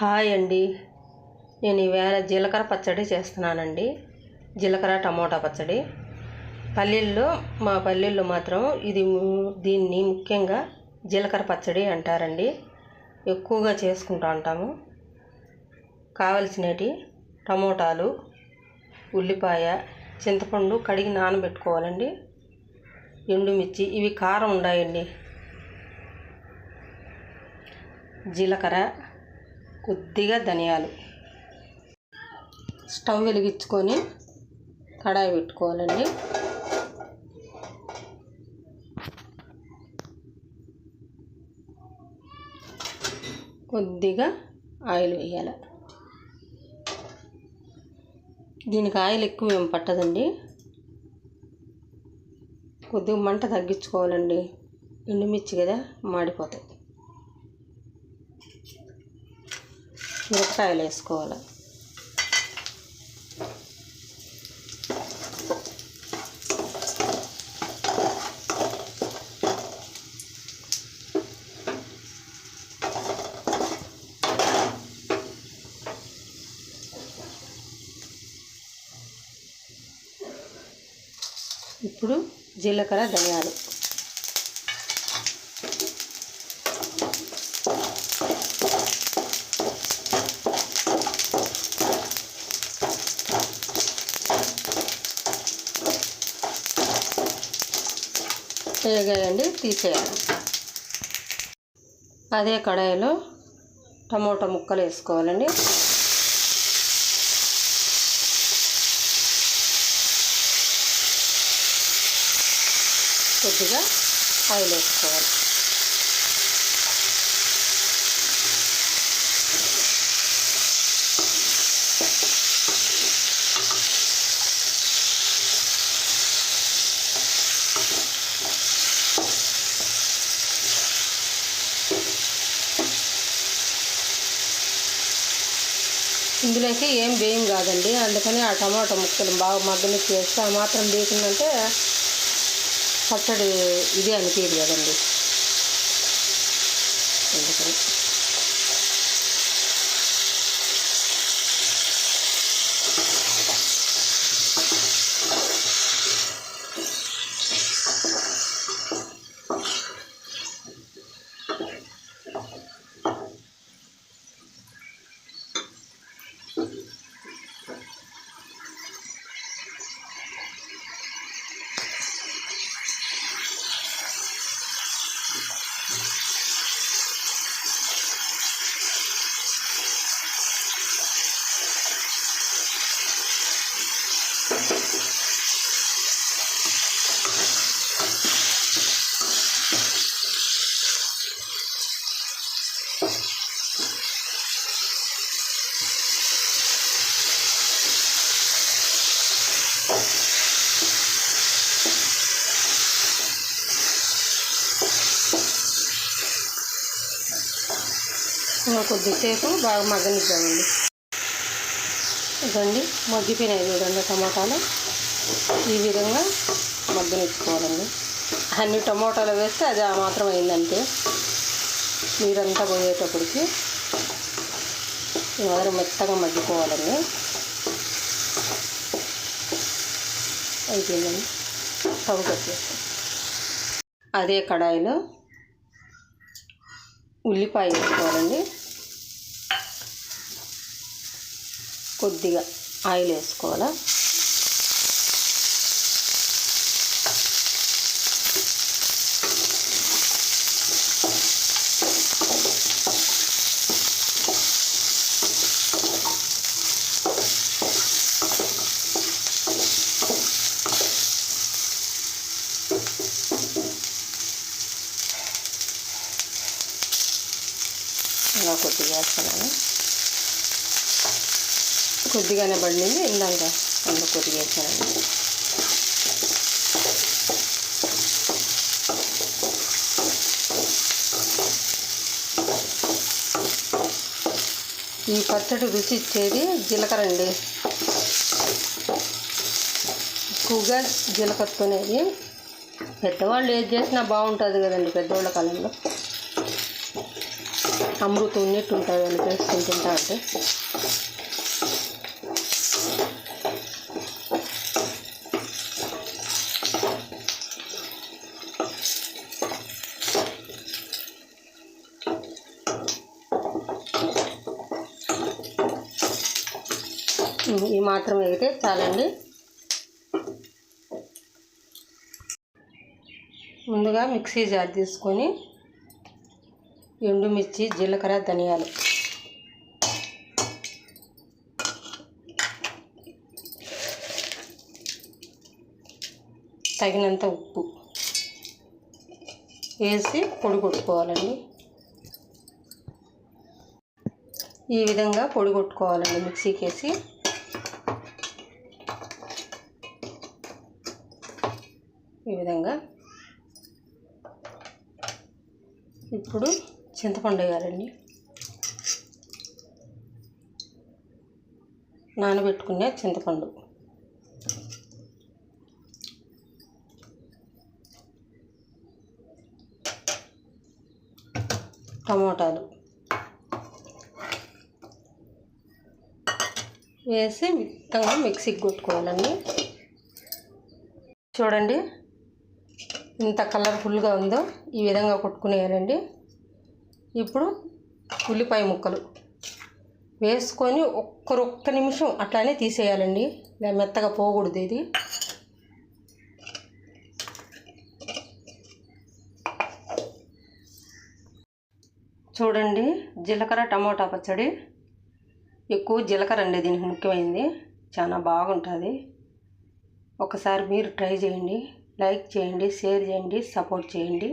Hi అండి. నేను ఈవేళ జీలకర్ర పచ్చడి చేస్తున్నానండి. జీలకర్ర టమోటా పచ్చడి. పల్లెల్లో మా పల్లెల్లో మాత్రం ఇది దీన్ని ముఖ్యంగా జీలకర్ర పచ్చడి అంటారండి. ఎక్కువగా చేసుకుంటూ ఉంటాము. కావలసినవి టమోటాలు ఉల్లిపాయ చింతపండు కడిగి నానబెట్టుకోవాలండి. ఎండుమిర్చి ఇవి కారం ఉన్నాయండి జీలకర్ర కొద్దిగా ధనియాలు. స్టవ్ వెలిగించుకొని కడాయి పెట్టుకోవాలండి. కొద్దిగా ఆయిల్ వేయాలి. దీనికి ఆయిల్ ఎక్కువ ఏం పట్టదండి. కొద్దిగా మంట తగ్గించుకోవాలండి. ఎండుమిర్చి కదా మాడిపోతాయి. మిరపకాయలు వేసుకోవాలి. ఇప్పుడు జీలకర్ర ధనియాలు. వేగాయండి తీసేయాలి. అదే కడాయిలో టమోటా ముక్కలు వేసుకోవాలండి. కొద్దిగా ఆయిల్ వేసుకోవాలి. ఇందులోకి ఏం వేయం కాదండి. అందుకని ఆ టమాటా ముక్కలు బాగా మగ్గని చేస్తే ఆ మాత్రం వేసిందంటే పచ్చడి ఇదే అనిపించదు కదండి. అందుకని ఇంకా కొద్దిసేపు బాగా మగ్గనిద్దామండి. ఇదండి మగ్గిపోయినాయి చూడండి టమాటాలు. ఈ విధంగా మగ్గనిచ్చుకోవాలండి. అన్ని టమోటాలు వేస్తే అది ఆ మాత్రం అయిందంటే నీరంతా పోయేటప్పటికి ఈ మెత్తగా మగ్గిపోవాలండి. అయిపోయిందండి. స్టవ్ కట్టేస్తాం అదే కడాయిలో ఉల్లిపాయ వేసుకోవాలండి. కొద్దిగా ఆయిల్ వేసుకోవాలా? ఇలా కొద్దిగా వేస్తున్నాను. కొద్దిగానే పడింది. ఇందాక అందులో కొద్దిగా వేసానండి ఈ పచ్చడి రుచి ఇచ్చేది జీలకర్ర అండి. ఎక్కువగా జీలకర్రతోనేది పెద్దవాళ్ళు ఏది చేసినా బాగుంటుంది కదండి. పెద్దవాళ్ళ కాలంలో. అమృతం ఉన్నట్టు ఉంటుంది అని చేసుకుని తింటా అంటే. ఈ మాత్రం అయితే చాలండి. ముందుగా మిక్సీ జార్ తీసుకొని ఎండుమిర్చి జీలకర్ర ధనియాలు. తగినంత ఉప్పు వేసి పొడి కొట్టుకోవాలండి. ఈ విధంగా పొడి కొట్టుకోవాలండి మిక్సీకి వేసి ఈ విధంగా. ఇప్పుడు చింతపండు వేయాలండి. నానబెట్టుకునే చింతపండు. టమోటాలు. వేసి మొత్తంగా మిక్సీకి కొట్టుకోవాలండి. చూడండి ఇంత కలర్ఫుల్గా ఉందో ఈ విధంగా కొట్టుకునేయాలండి. ఇప్పుడు ఉల్లిపాయ ముక్కలు వేసుకొని ఒక్కరొక్క నిమిషం అట్లానే తీసేయాలండి. మెత్తగా పోకూడదు ఇది. చూడండి జీలకర్ర టమాటా పచ్చడి. ఎక్కువ జీలకర్ర అండి దీనికి ముఖ్యమైనది. చాలా బాగుంటుంది. ఒకసారి మీరు ట్రై చేయండి. లైక్ చేయండి షేర్ చేయండి సపోర్ట్ చేయండి.